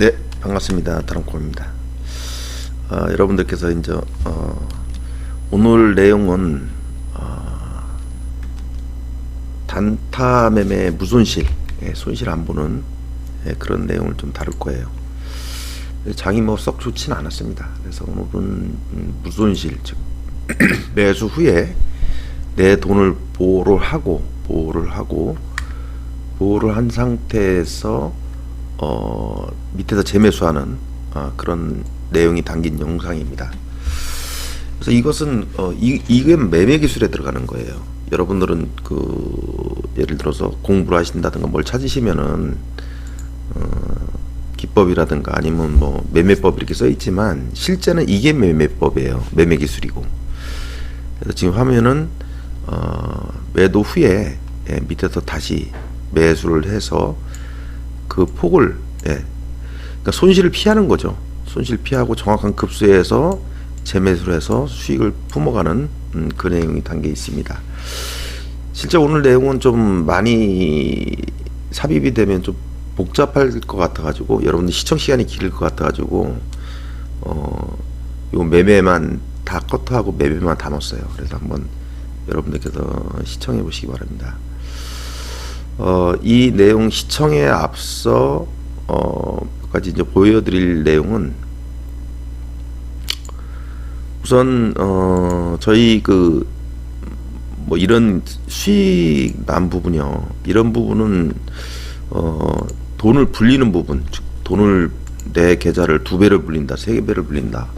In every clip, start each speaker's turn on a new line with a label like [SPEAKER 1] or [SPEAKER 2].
[SPEAKER 1] 네, 반갑습니다. 다랑코입니다. 아, 여러분들께서 이제 어, 오늘 내용은 어, 단타 매매 무손실, 예, 손실 안 보는 예, 그런 내용을 좀 다룰 거예요. 장이 뭐 썩 좋지는 않았습니다. 그래서 오늘은 음, 무손실, 즉 매수 후에 내 돈을 보호를 하고 보호를 하고 보호를 한 상태에서 어, 밑에서 재매수하는 어, 그런 내용이 담긴 영상입니다. 그래서 이것은 어, 이, 이게 매매 기술에 들어가는 거예요. 여러분들은 그 예를 들어서 공부를 하신다든가 뭘 찾으시면은 어, 기법이라든가 아니면 뭐 매매법 이렇게 써 있지만 실제는 이게 매매법이에요. 매매 기술이고. 그래서 지금 화면은 어, 매도 후에 예, 밑에서 다시 매수를 해서 그 폭을 예, 그러니까 손실을 피하는 거죠. 손실 피하고 정확한 급수에서 재매수를 해서 수익을 품어가는 음, 그 내용이 담겨 있습니다. 실제 오늘 내용은 좀 많이 삽입이 되면 좀 복잡할 것 같아가지고 여러분들 시청 시간이 길을 것 같아가지고 어, 요 매매만 다 커트하고 매매만 담았어요. 그래서 한번 여러분들께서 시청해 보시기 바랍니다. 어, 이 내용 시청에 앞서 어, 몇 가지 이제 보여드릴 내용은 우선 어, 저희 그 뭐 이런 수익 난 부분이요. 이런 부분은 어, 돈을 불리는 부분, 즉 돈을 내 계좌를 두 배를 불린다, 세 배를 불린다.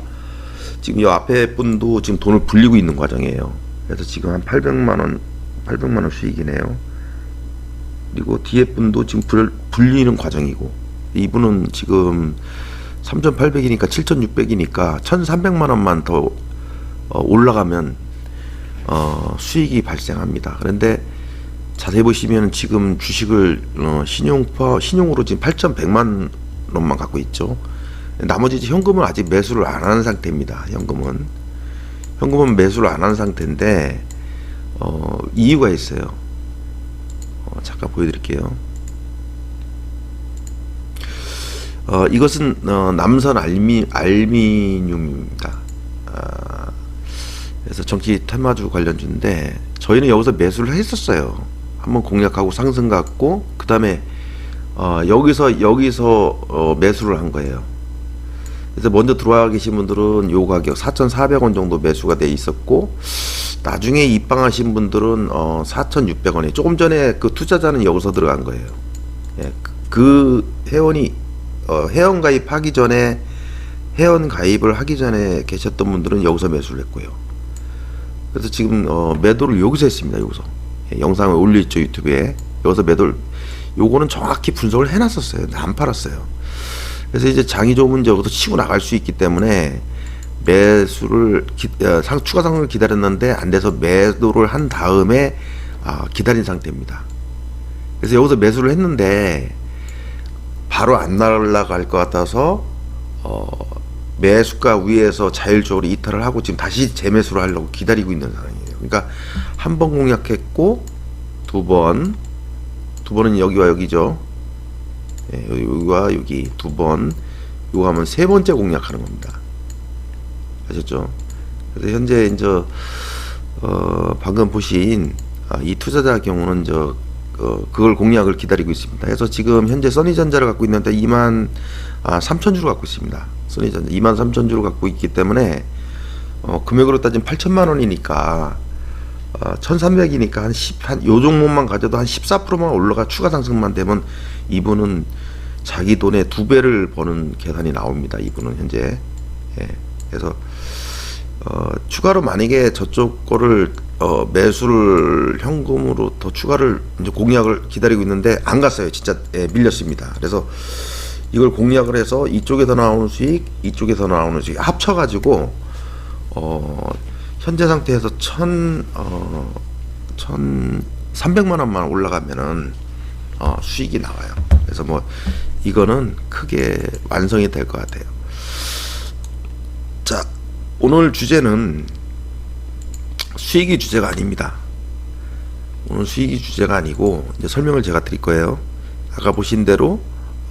[SPEAKER 1] 지금 이 앞에 분도 지금 돈을 불리고 있는 과정이에요. 그래서 지금 한 800만 원, 800만 원 수익이네요. 그리고 뒤에 분도 지금 불, 불리는 과정이고 이분은 지금 3,800이니까 7,600이니까 1,300만 원만 더 어, 올라가면 어, 수익이 발생합니다. 그런데 자세히 보시면 지금 주식을 어, 신용파 신용으로 지금 8,100만 원만 갖고 있죠. 나머지 현금은 아직 매수를 안 하는 상태입니다. 현금은 현금은 매수를 안 하는 상태인데 어, 이유가 있어요. 어, 잠깐 보여드릴게요. 어, 이것은 어, 남선 알미 알미늄입니다. 아, 그래서 정치 테마주 관련주인데 저희는 여기서 매수를 했었어요. 한번 공략하고 상승 갔고 그 다음에 어, 여기서 여기서 어, 매수를 한 거예요. 그래서 먼저 들어와 계신 분들은 요 가격 4,400원 정도 매수가 돼 있었고 나중에 입방하신 분들은 어 4,600원에 조금 전에 그 투자자는 여기서 들어간 거예요. 예, 그- 그 회원이 어 회원 가입하기 전에 회원 가입을 하기 전에 계셨던 분들은 여기서 매수를 했고요. 그래서 지금 어 매도를 여기서 했습니다. 여기서 예, 영상을 올리죠 유튜브에 여기서 매도를 요거는 정확히 분석을 해놨었어요. 안 팔았어요. 그래서 이제 장이 좋으면 여기서 치고 나갈 수 있기 때문에 매수를 기, 어, 상, 추가 상승을 기다렸는데 안 돼서 매도를 한 다음에 아, 기다린 상태입니다. 그래서 여기서 매수를 했는데 바로 안 날아갈 것 같아서 어, 매수가 위에서 자율적으로 이탈을 하고 지금 다시 재매수를 하려고 기다리고 있는 상황이에요. 그러니까 한 번 공략했고 두 번, 두 번은 여기와 여기죠. 예, 여기와 여기 두 번, 요거 하면 세 번째 공략하는 겁니다. 아셨죠? 그래서 현재 이제 어, 방금 보신 아, 이 투자자 경우는 저 어, 그걸 공략을 기다리고 있습니다. 그래서 지금 현재 써니전자를 갖고 있는데 2만 아, 3천 주를 갖고 있습니다. 써니전자 2만 3천 주를 갖고 있기 때문에 어, 금액으로 따지면 8천만 원이니까 어, 1,300이니까 한 10, 한, 요 종목만 가져도 한 14%만 올라가 추가 상승만 되면 이분은 자기 돈의 두 배를 버는 계산이 나옵니다. 이분은 현재. 예. 그래서, 어, 추가로 만약에 저쪽 거를, 어, 매수를 현금으로 더 추가를 이제 공략을 기다리고 있는데 안 갔어요. 진짜, 예, 밀렸습니다. 그래서 이걸 공략을 해서 이쪽에서 나오는 수익, 이쪽에서 나오는 수익 합쳐가지고, 어, 현재 상태에서 천, 어, 천, 삼백만 원만 올라가면은, 어, 수익이 나와요. 그래서 뭐, 이거는 크게 완성이 될 것 같아요. 자, 오늘 주제는 수익이 주제가 아닙니다. 오늘 수익이 주제가 아니고, 이제 설명을 제가 드릴 거예요. 아까 보신 대로,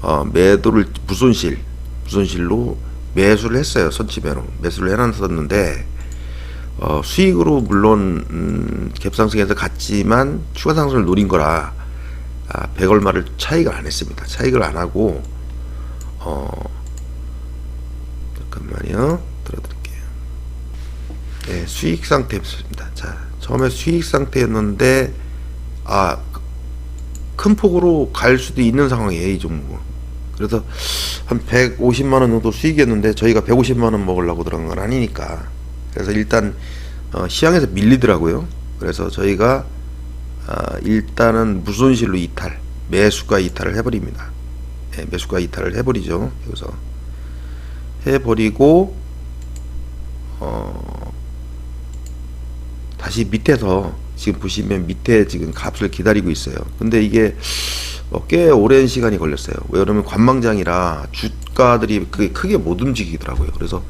[SPEAKER 1] 어, 매도를 무손실 무손실로 매수를 했어요 선취매로 매수를 해놨었는데 어, 수익으로 물론 음, 갭상승해서 갔지만 추가 상승을 노린 거라 아, 100 얼마를 차익을 안 했습니다 차익을 안 하고 어 잠깐만요 네, 수익 상태였습니다. 자 처음에 수익 상태였는데 아 큰 폭으로 갈 수도 있는 상황이에요 이 종목은. 그래서 한 150만 원 정도 수익이었는데 저희가 150만 원 먹으려고 들어간 건 아니니까. 그래서 일단 어, 시장에서 밀리더라고요. 그래서 저희가 아, 일단은 무손실로 이탈 매수가 이탈을 해버립니다. 예, 매수가 이탈을 해버리죠. 여기서 해버리고 어, 다시 밑에서 지금 보시면 밑에 지금 값을 기다리고 있어요. 근데 이게 어, 꽤 오랜 시간이 걸렸어요. 왜 그러면 관망장이라 주가들이 그게 크게 못 움직이더라고요. 그래서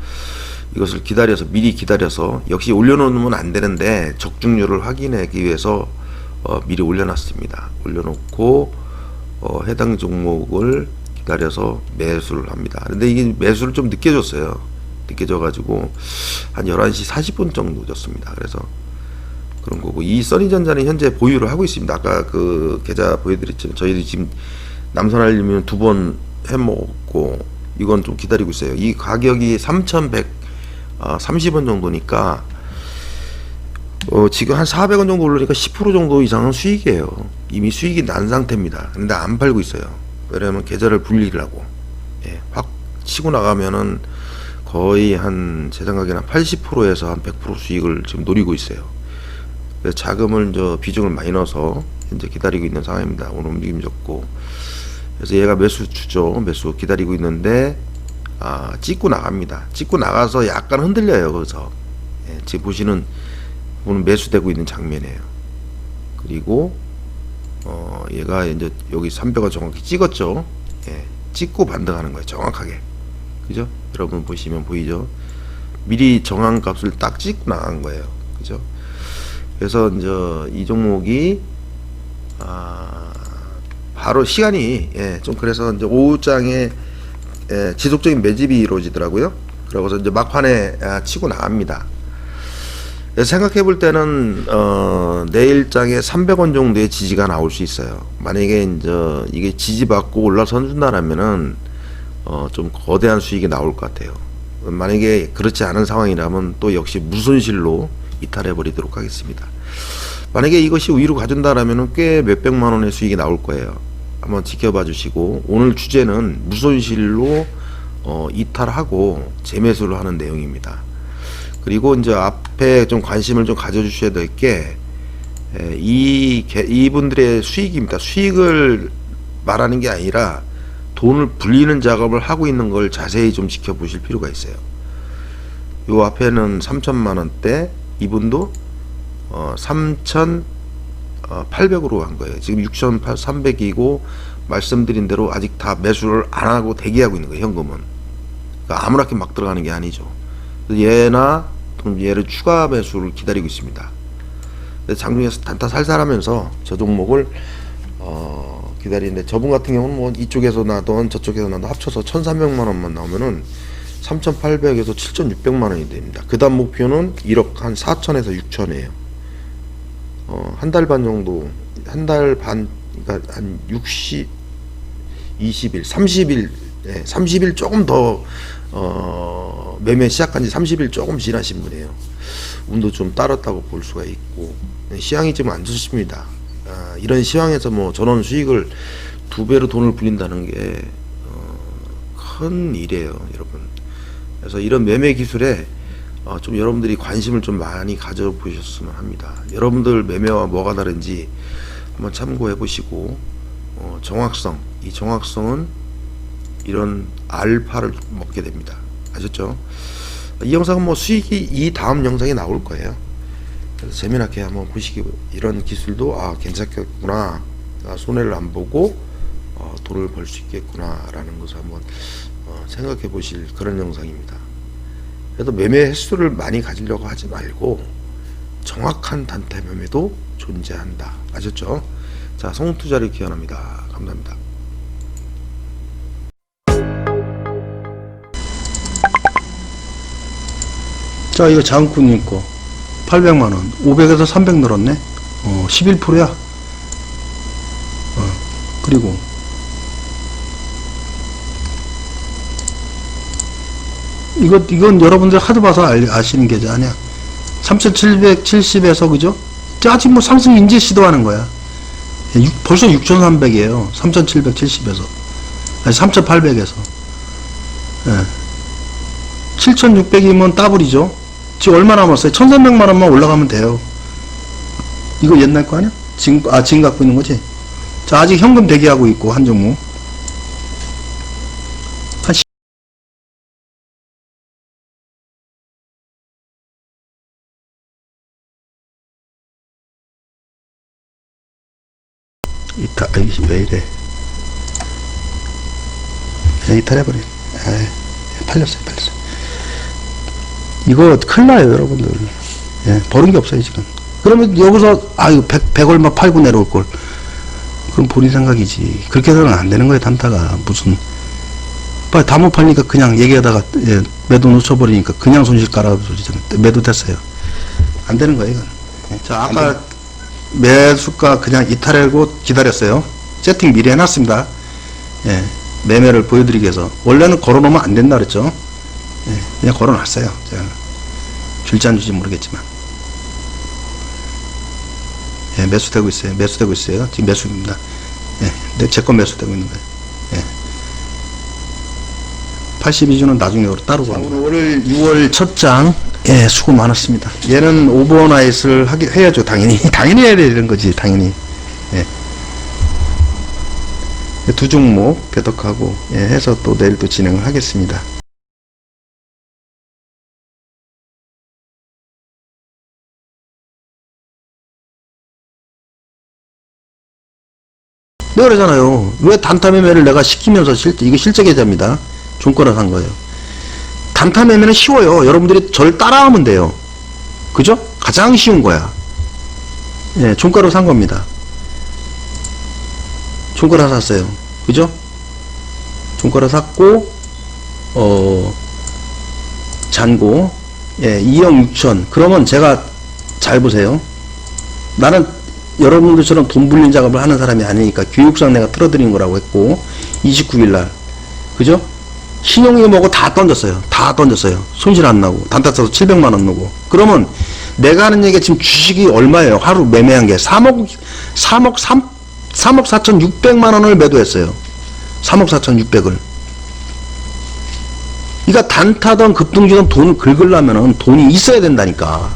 [SPEAKER 1] 이것을 기다려서 미리 기다려서 역시 올려놓으면 안 되는데 적중률을 확인하기 위해서 어, 미리 올려놨습니다. 올려놓고 어, 해당 종목을 기다려서 매수를 합니다. 근데 이게 매수를 좀 늦게 줬어요. 늦게 져가지고 한 11시 40분 정도 줬습니다. 그래서 그런 거고 이 써니전자는 현재 보유를 하고 있습니다. 아까 그 계좌 보여드렸지만 저희들이 지금 남선알림은 두번 해먹고 이건 좀 기다리고 있어요. 이 가격이 3,130원 정도니까 어, 지금 한 400원 정도 오르니까 10% 정도 이상은 수익이에요. 이미 수익이 난 상태입니다. 근데 안 팔고 있어요. 왜냐면 계좌를 분리하고 예, 확 치고 나가면은 거의 한 제 생각에는 80%에서 한 100% 수익을 지금 노리고 있어요. 그래서 자금을 저 비중을 많이 넣어서 현재 기다리고 있는 상황입니다. 오늘 움직임 좋고 그래서 얘가 매수 주죠. 매수 기다리고 있는데 아 찍고 나갑니다. 찍고 나가서 약간 흔들려요. 거기서 예, 지금 보시는 보는 매수되고 있는 장면이에요. 그리고 어 얘가 이제 여기 300원 정확히 찍었죠. 예, 찍고 반등하는 거예요. 정확하게. 그죠? 여러분 보시면 보이죠? 미리 정한 값을 딱 찍고 나간 거예요. 그죠? 그래서 이제 이 종목이 아 바로 시간이 예, 좀 그래서 이제 오후장에 예, 지속적인 매집이 이루어지더라고요. 그러고서 이제 막판에 아, 치고 나갑니다. 생각해 볼 때는 어, 내일장에 300원 정도의 지지가 나올 수 있어요. 만약에 이제 이게 지지받고 올라선 준다라면은 어, 좀 거대한 수익이 나올 것 같아요. 만약에 그렇지 않은 상황이라면 또 역시 무손실로 이탈해 버리도록 하겠습니다. 만약에 이것이 위로 가준다라면 꽤 몇백만 원의 수익이 나올 거예요. 한번 지켜봐 주시고 오늘 주제는 무손실로 어, 이탈하고 재매수를 하는 내용입니다. 그리고 이제 앞에 좀 관심을 좀 가져주셔야 될 게 이 이분들의 수익입니다. 수익을 말하는 게 아니라 돈을 불리는 작업을 하고 있는 걸 자세히 좀 지켜보실 필요가 있어요. 요 앞에는 3천만 원대 이분도 어, 3,800으로 한 거예요. 지금 6,300이고 말씀드린 대로 아직 다 매수를 안 하고 대기하고 있는 거예요. 현금은 그러니까 아무렇게 막 들어가는 게 아니죠. 얘나 얘를 추가 매수를 기다리고 있습니다. 장중에서 단타 살살하면서 저 종목을 어, 기다리는데 저분 같은 경우는 뭐 이쪽에서 나던 저쪽에서 나던 합쳐서 1,300만 원만 나오면은 3,800에서 7,600만 원이 됩니다. 그 다음 목표는 1억 한 4천에서 6천이에요. 어, 한 달 반 정도, 한 달 반, 그러니까 한 60, 20일, 30일, 예, 30일 조금 더, 어, 매매 시작한 지 30일 조금 지나신 분이에요. 운도 좀 따랐다고 볼 수가 있고, 예, 시황이 지금 안 좋습니다. 아, 이런 시황에서 뭐 전원 수익을 두 배로 돈을 불린다는 게, 어, 큰 일이에요, 여러분. 그래서 이런 매매 기술에 어, 좀 여러분들이 관심을 좀 많이 가져보셨으면 합니다. 여러분들 매매와 뭐가 다른지 한번 참고해 보시고 어, 정확성, 이 정확성은 이런 알파를 먹게 됩니다. 아셨죠? 이 영상은 뭐 수익이 이 다음 영상에 나올 거예요. 그래서 재미나게 한번 보시기 이런 기술도 아 괜찮겠구나 아, 손해를 안 보고 어, 돈을 벌 수 있겠구나라는 것을 한번 어, 생각해 보실 그런 영상입니다. 그래도 매매 횟수를 많이 가지려고 하지 말고 정확한 단타 매매도 존재한다. 아셨죠? 자, 성공 투자를 기원합니다. 감사합니다.
[SPEAKER 2] 자, 이거 장군님 거 800만 원, 500에서 300 늘었네. 어, 11%야. 어, 그리고 이거, 이건 여러분들 하도 봐서 알, 아시는 계좌 아니야. 3770에서, 그죠? 자, 아직 뭐 상승 인제 시도하는 거야. 육- 벌써 6300이에요. 3770에서. 아니, 3800에서. 예. 7,600이면 더블이죠. 지금 얼마 남았어요? 1,300만 원만 올라가면 돼요. 이거 옛날 거 아니야? 지금, 아, 지금 갖고 있는 거지? 자, 아직 현금 대기하고 있고, 한 종목. 이타, 아이, 왜 이래. 그냥 이탈해버려. 에이, 팔렸어요, 팔렸어요. 이거 큰일 나요, 여러분들. 예, 버는 게 없어요, 지금. 그러면 여기서, 아유, 100, 100 얼마 팔고 내려올 걸. 그럼 본인 생각이지. 그렇게 해서는 안 되는 거예요, 단타가. 무슨. 빨리 다 못 팔니까 그냥 얘기하다가, 예, 매도 놓쳐버리니까 그냥 손실 깔아도 소리잖아요. 매도 됐어요. 안 되는 거예요, 이건. 예. 자, 아까 매수가 그냥 이탈하고 기다렸어요. 세팅 미리 해놨습니다. 예, 매매를 보여드리기 위해서. 원래는 걸어놓으면 안 된다 그랬죠. 예, 그냥 걸어놨어요. 제가 줄지 안 줄지 모르겠지만. 예, 매수되고 있어요. 매수되고 있어요. 지금 매수입니다. 예, 내, 제거 매수되고 있는 거예요. 예. 82주는 나중에 따로 자, 오늘 6월 첫 장. 예, 수고 많았습니다. 얘는 오버나잇을 하기, 해야죠, 당연히. 당연히 해야 되는 거지, 당연히. 예. 두 종목 배덕하고, 예, 해서 또 내일 또 진행을 하겠습니다. 내가 그러잖아요. 왜 단타 매매를 내가 시키면서 실제, 이거 실제 계좌입니다. 종가를 산 거예요. 단타 매매는 쉬워요. 여러분들이 절 따라하면 돼요. 그죠? 가장 쉬운 거야. 예, 종가로 산 겁니다. 종가로 샀어요. 그죠? 종가로 샀고, 어, 잔고, 예, 2억 6천. 그러면 제가 잘 보세요. 나는 여러분들처럼 돈 불린 작업을 하는 사람이 아니니까 교육상 내가 틀어드린 거라고 했고 29일 날 그죠? 신용이 뭐고 다 던졌어요. 다 던졌어요. 손실 안 나고 단타 써서 700만 원 나고 그러면 내가 하는 얘기가 지금 주식이 얼마예요? 하루 매매한 게 3억 3억 3 3억 4천 6백만 원을 매도했어요. 3억 4천 6백을. 그러니까 단타든 급등주든 돈을 긁으려면은 돈이 있어야 된다니까.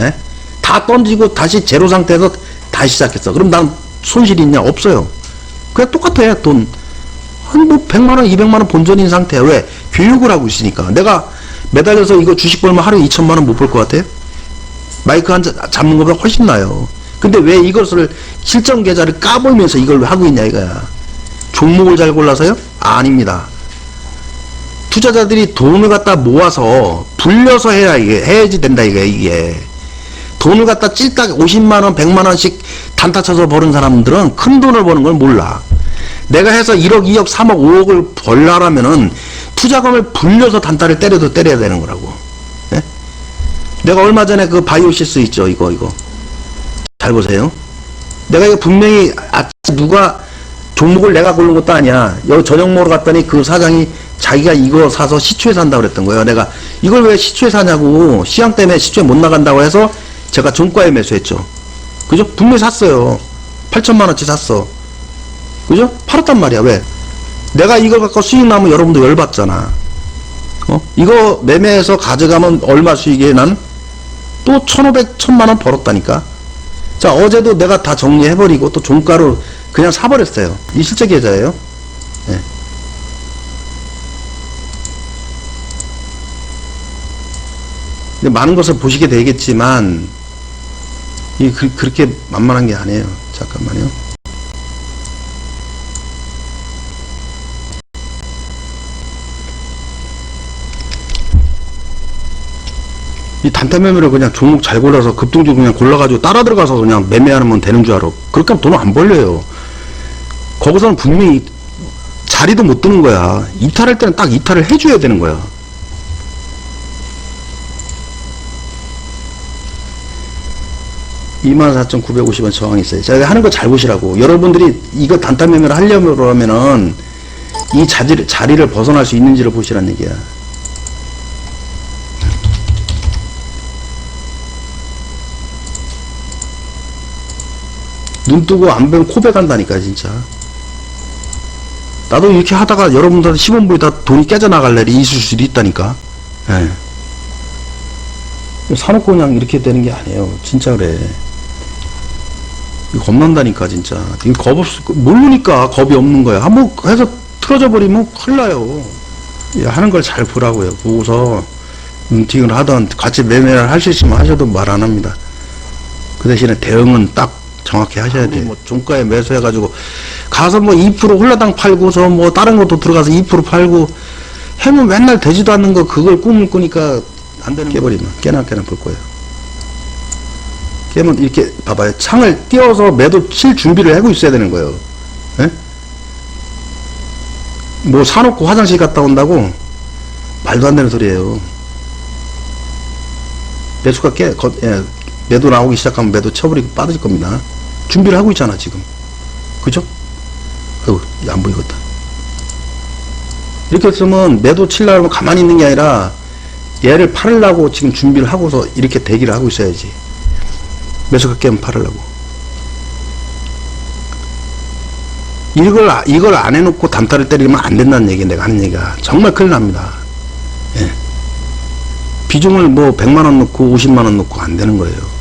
[SPEAKER 2] 예? 다 던지고 다시 제로 상태에서 다시 시작했어. 그럼 난 손실 있냐? 없어요. 그냥 똑같아, 돈. 한뭐 100만원, 200만원 본전인 상태. 왜? 교육을 하고 있으니까. 내가 매달려서 이거 주식 벌면 하루에 2천만원 못 벌 것 같아? 마이크 한 잔 잡는 것보다 훨씬 나요. 근데 왜 이것을 실전 계좌를 까보면서 이걸 왜 하고 있냐 이거야. 종목을 잘 골라서요? 아닙니다. 투자자들이 돈을 갖다 모아서 불려서 해야 이게 해야지 된다 이게 이게. 돈을 갖다 찔딱 50만원, 100만원씩 단타 쳐서 버는 사람들은 큰 돈을 버는 걸 몰라. 내가 해서 1억, 2억, 3억, 5억을 벌라라면은 투자금을 불려서 단타를 때려도 때려야 되는 거라고. 예? 내가 얼마 전에 그 바이오시스 있죠, 이거, 이거. 잘 보세요. 내가 이거 분명히 아, 누가 종목을 내가 고른 것도 아니야. 여기 저녁 먹으러 갔더니 그 사장이 자기가 이거 사서 시초에 산다고 그랬던 거예요. 내가 이걸 왜 시초에 사냐고 시장 때문에 시초에 못 나간다고 해서 제가 종가에 매수했죠. 그죠? 분명히 샀어요. 8천만 원치 샀어. 그죠? 팔았단 말이야. 왜? 내가 이걸 갖고 수익 나면 여러분도 열받잖아. 어? 이거 매매해서 가져가면 얼마 수익에 난 또 1,500, 1,000만 원 벌었다니까. 자, 어제도 내가 다 정리해버리고 또 종가로 그냥 사버렸어요. 이 실제 계좌예요. 예. 근데 많은 것을 보시게 되겠지만, 이 그, 그렇게 만만한 게 아니에요. 잠깐만요. 이 단타 매매를 그냥 종목 잘 골라서 급등주 그냥 골라가지고 따라 들어가서 그냥 매매하면 되는 줄 알아. 그렇게 하면 돈 안 벌려요. 거기서는 분명히 자리도 못 드는 거야. 이탈할 때는 딱 이탈을 해줘야 되는 거야. 24,950원 저항이 있어요. 제가 하는 거 잘 보시라고. 여러분들이 이거 단타 매매를 하려면은 이 자질, 자리를 벗어날 수 있는지를 보시라는 얘기야. 눈 뜨고 안 보면 코베 간다니까 진짜. 나도 이렇게 하다가 여러분들한테 10원 불다 돈이 깨져나갈 날이 있을 수도 있다니까. 예. 사놓고 그냥 이렇게 되는 게 아니에요. 진짜 그래. 겁난다니까, 진짜. 이거 겁 없, 모르니까 겁이 없는 거야. 한번 해서 틀어져 버리면 큰일 나요. 예, 하는 걸 잘 보라고요. 보고서, 눈팅을 하던, 같이 매매를 할 수 있으면 하셔도 말 안 합니다. 그 대신에 대응은 딱 정확히 하셔야 돼요. 뭐 종가에 매수해가지고, 가서 뭐 2% 홀라당 팔고서 뭐 다른 것도 들어가서 2% 팔고, 해면 맨날 되지도 않는 거 그걸 꿈을 꾸니까 안 되는 깨버리면 깨나 깨나 볼 거예요. 깨면 이렇게 봐봐요. 창을 띄워서 매도 칠 준비를 하고 있어야 되는 거예요. 예? 뭐 사놓고 화장실 갔다 온다고 말도 안 되는 소리예요. 매수가 깨, 거, 예, 매도 나오기 시작하면 매도 쳐버리고 빠질 겁니다. 준비를 하고 있잖아 지금. 그죠? 아이고 안 보이겠다. 이렇게 했으면 매도 칠려면 가만히 있는 게 아니라 얘를 팔으려고 지금 준비를 하고서 이렇게 대기를 하고 있어야지. 매수가 깨면 팔으려고. 이걸, 아- 이걸 안 해놓고 단타를 때리면 안 된다는 얘기 내가 하는 얘기가. 정말 큰일 납니다. 예. 비중을 뭐 100만원 넣고 50만원 넣고 안 되는 거예요.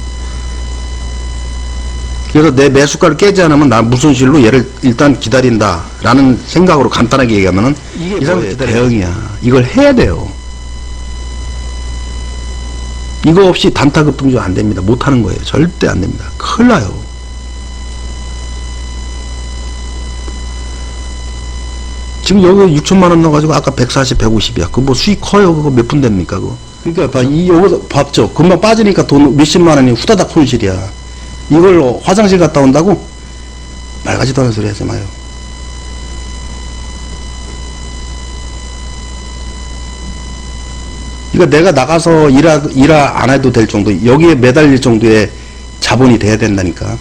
[SPEAKER 2] 그래서 내 매수가를 깨지 않으면 나 무손실로 얘를 일단 기다린다. 라는 생각으로 간단하게 얘기하면은 이 사람 대응이야. 이걸 해야 돼요. 이거 없이 단타 급등주 안 됩니다. 못 하는 거예요. 절대 안 됩니다. 큰일 나요. 지금 여기 6천만 원 넣어가지고 아까 140, 150이야. 그거 뭐 수익 커요. 그거 몇 푼 됩니까? 그거. 그러니까 봐, 이 여기서 봤죠. 금방 빠지니까 돈 몇십만 원이 후다닥 손실이야. 이걸 화장실 갔다 온다고? 말 같지도 않은 소리 하지 마요. 이거 내가 나가서 일하, 일하 안 해도 될 정도, 여기에 매달릴 정도의 자본이 돼야 된다니까.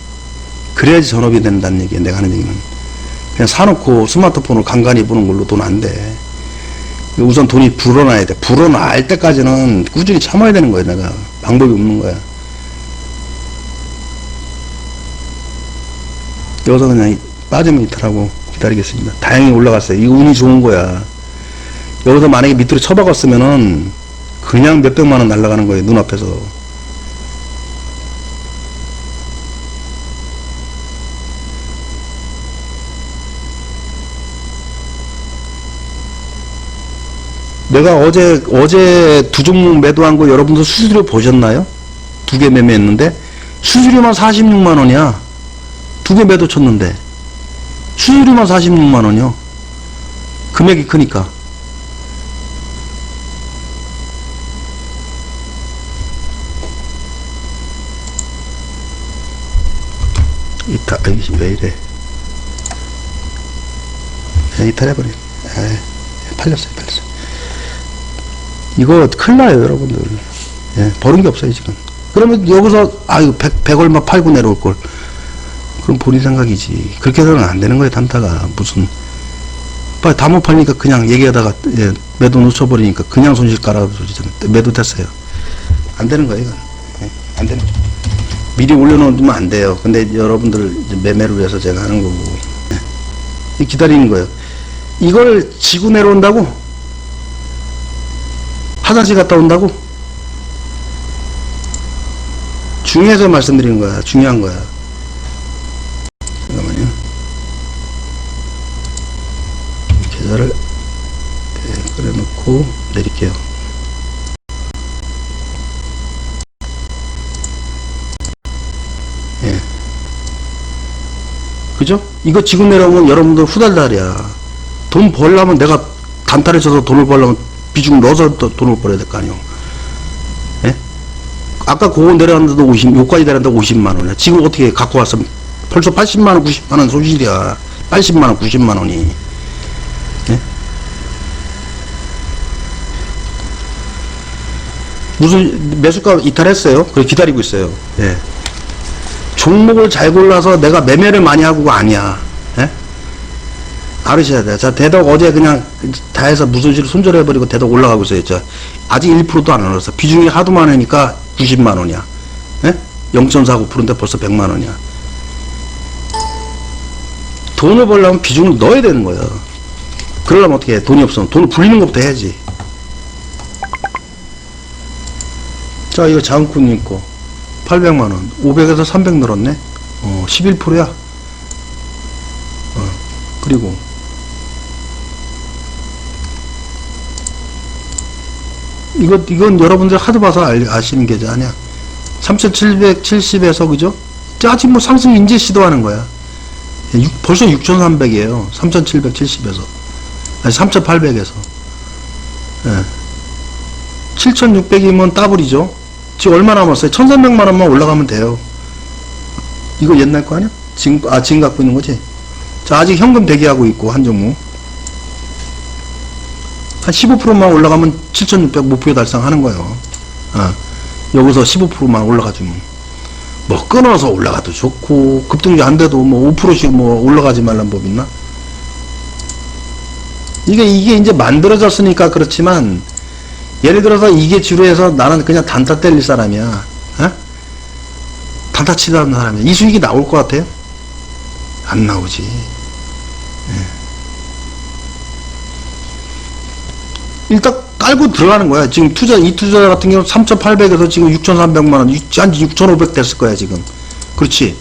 [SPEAKER 2] 그래야지 전업이 된다는 얘기야, 내가 하는 얘기는. 그냥 사놓고 스마트폰을 간간히 보는 걸로 돈 안 돼. 우선 돈이 불어나야 돼. 불어날 때까지는 꾸준히 참아야 되는 거야, 내가. 방법이 없는 거야. 여기서 그냥 빠지면 이탈하고 기다리겠습니다. 다행히 올라갔어요. 이거 운이 좋은 거야. 여기서 만약에 밑으로 쳐박았으면은 그냥 몇백만 원 날아가는 거예요. 눈앞에서. 내가 어제 어제 두 종목 매도한 거 여러분들 수수료 보셨나요? 두 개 매매했는데 수수료만 46만 원이야. 두 개 매도 쳤는데 수수료만 46만 원이요. 금액이 크니까. 이탈, 아이, 왜 이래. 이탈해버려. 에이, 팔렸어요, 팔렸어요. 이거 큰일 나요, 여러분들. 예, 버는 게 없어요, 지금. 그러면 여기서, 아유, 100, 100 얼마 팔고 내려올 걸. 그럼 본인 생각이지. 그렇게 해서는 안 되는 거예요, 단타가. 무슨. 빨리 다 못 팔니까 그냥 얘기하다가, 예, 매도 놓쳐버리니까 그냥 손실 깔아도 소리잖아요. 매도 됐어요. 안 되는 거예요, 이건. 예, 안 되는 거죠. 미리 올려놓으면 안 돼요. 근데 여러분들 매매를 위해서 제가 하는 거고. 예. 기다리는 거예요. 이걸 지고 내려온다고? 화장실 갔다 온다고? 중요해서 말씀드리는 거야. 중요한 거야. 잠깐만요. 계좌를 예, 그려놓고 내릴게요. 예. 그죠? 이거 지금 내려오면 여러분들 후달달이야. 돈 벌려면 내가 단타를 쳐서 돈을 벌려면 비중 넣어서 또 돈을 벌어야 될 거 아니오. 예? 아까 그거 내려왔는데도 50, 요까지 내려왔는데 50만 원이야. 지금 어떻게 갖고 왔으면 벌써 80만 원, 90만 원 손실이야. 80만 원, 90만 원이. 무슨 매수가 이탈했어요. 그래 기다리고 있어요. 예. 종목을 잘 골라서 내가 매매를 많이 하고가 아니야. 예? 알으셔야 돼. 자, 대덕 어제 그냥 다 해서 무슨 식으로 손절해버리고 대덕 올라가고 있어요. 저 아직 1%도 안 올랐어. 비중이 하도 많으니까 90만 원이야. 예? 0.49%인데 벌써 100만 원이야. 돈을 벌려면 비중을 넣어야 되는 거예요. 그러려면 어떻게 해? 돈이 없으면 돈을 불리는 것부터 해야지. 자, 이거 장군님 거. 800만원. 500에서 300 늘었네. 어, 11%야. 어, 그리고. 이거, 이건 여러분들 하도 봐서 알, 아시는 계좌 아니야. 3770에서, 그죠? 아직 뭐 상승 인제 시도하는 거야. 육- 벌써 6,300이에요. 3,770에서. 아니, 3,800에서. 예. 7,600이면 더블이죠. 지금 얼마 남았어요? 1,300만 원만 올라가면 돼요. 이거 옛날 거 아니야? 지금, 아, 지금 갖고 있는 거지? 자, 아직 현금 대기하고 있고, 한 종목. 한 15%만 올라가면 7,600 목표 달성하는 거예요. 어. 여기서 15%만 올라가주면. 뭐, 끊어서 올라가도 좋고, 급등이 안 돼도 뭐 5%씩 뭐 올라가지 말란 법 있나? 이게, 이게 이제 만들어졌으니까 그렇지만, 예를 들어서 이게 지루해서 나는 그냥 단타 때릴 사람이야. 어? 단타 치다는 사람이야. 이 수익이 나올 것 같아요? 안 나오지. 예. 일단 깔고 들어가는 거야. 지금 투자, 이 투자 같은 경우는 3,800에서 지금 6,300만 원, 육- 한6,500 됐을 거야, 지금. 그렇지.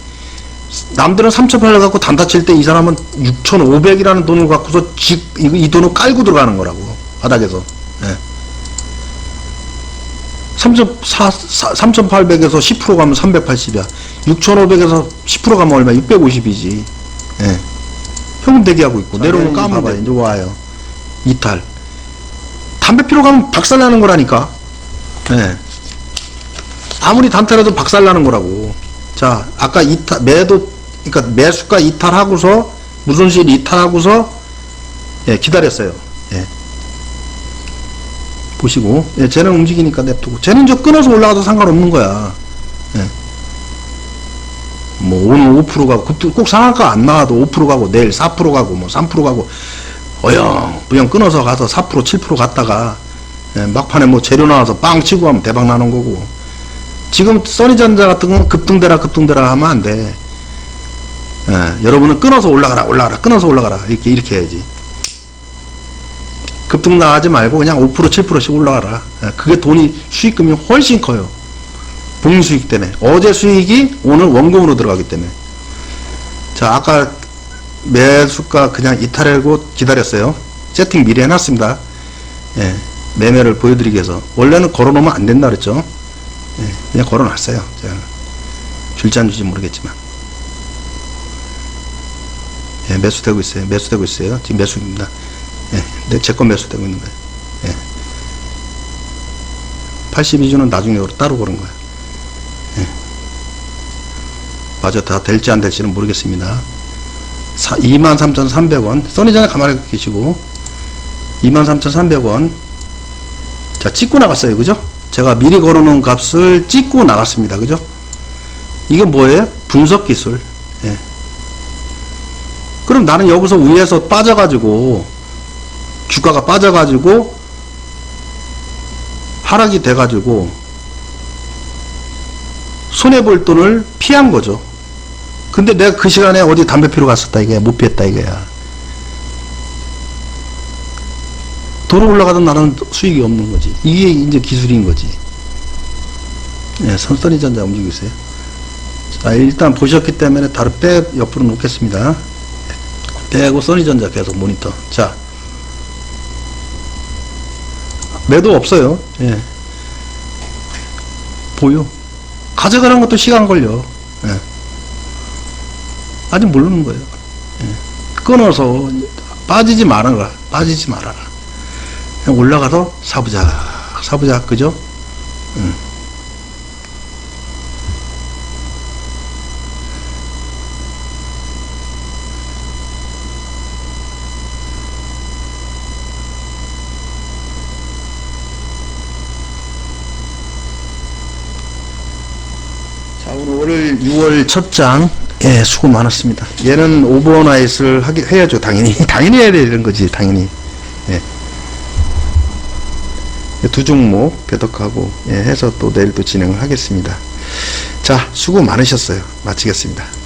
[SPEAKER 2] 남들은 3,800 갖고 단타 칠 때 이 사람은 6,500이라는 돈을 갖고서 직, 이, 이 돈을 깔고 들어가는 거라고. 바닥에서. 예. 3,800에서 10% 가면 380이야. 6,500에서 10% 가면 얼마? 650이지. 예. 현금 대기하고 있고, 내려오면 까면 돼. 이제 와요. 이탈. 담배 피러 가면 박살 나는 거라니까. 예. 아무리 단타라도 박살 나는 거라고. 자, 아까 이탈, 매도, 그러니까 매수가 이탈하고서, 무손실 이탈하고서, 예, 기다렸어요. 예. 보시고, 예, 쟤는 움직이니까 냅두고. 쟤는 저 끊어서 올라가도 상관없는 거야. 예. 뭐, 오늘 5% 가고, 꼭 상한가 안 나와도 5% 가고, 내일 4% 가고, 뭐, 3% 가고, 어영, 부영 끊어서 가서 4% 7% 갔다가, 예, 막판에 뭐 재료 나와서 빵 치고 하면 대박 나는 거고. 지금 써니전자 같은 건 급등대라 급등대라 하면 안 돼. 예, 여러분은 끊어서 올라가라 올라가라 끊어서 올라가라 이렇게 이렇게 해야지. 급등 나가지 말고 그냥 5% 7%씩 올라가라. 예, 그게 돈이 수익금이 훨씬 커요. 복리 수익 때문에 어제 수익이 오늘 원금으로 들어가기 때문에. 자 아까 매수가 그냥 이탈하고 기다렸어요. 세팅 미리 해놨습니다. 예, 매매를 보여드리기 위해서 원래는 걸어놓으면 안 된다 그랬죠. 예, 그냥 걸어놨어요. 제가 줄지 안 줄지 모르겠지만. 예, 매수되고 있어요. 매수되고 있어요. 지금 매수입니다. 예, 내, 제거 매수되고 있는 거예요. 예. 82주는 나중에 따로 고른 거예요. 예. 맞아, 다 될지 안 될지는 모르겠습니다. 23,300원. 써니전에 가만히 계시고, 23,300원. 자, 찍고 나갔어요. 그죠? 제가 미리 걸어놓은 값을 찍고 나갔습니다. 그죠? 이게 뭐예요? 분석 기술. 예. 그럼 나는 여기서 위에서 빠져가지고, 주가가 빠져가지고, 하락이 돼가지고, 손해볼 돈을 피한 거죠. 근데 내가 그 시간에 어디 담배 피러 갔었다, 이게. 못 피했다, 이거야. 돈을 올라가던 나는 수익이 없는 거지. 이게 이제 기술인 거지. 예, 선선이 전자 움직이고 있어요. 자, 일단 보셨기 때문에 다른 빼 옆으로 놓겠습니다. 빼고 써니전자 계속 모니터. 자. 매도 없어요. 예. 보여. 가져가는 것도 시간 걸려. 예. 아직 모르는 거예요. 예. 끊어서 빠지지 말아라. 빠지지 말아라. 올라가서 사보자. 사보자. 그죠? 응. 오늘 6월 첫 장, 예, 수고 많았습니다. 얘는 오버나잇을 하기, 해야죠, 당연히. 당연히 해야 되는 거지, 당연히. 예. 두 종목 배덕하고, 예, 해서 또 내일 또 진행을 하겠습니다. 자, 수고 많으셨어요. 마치겠습니다.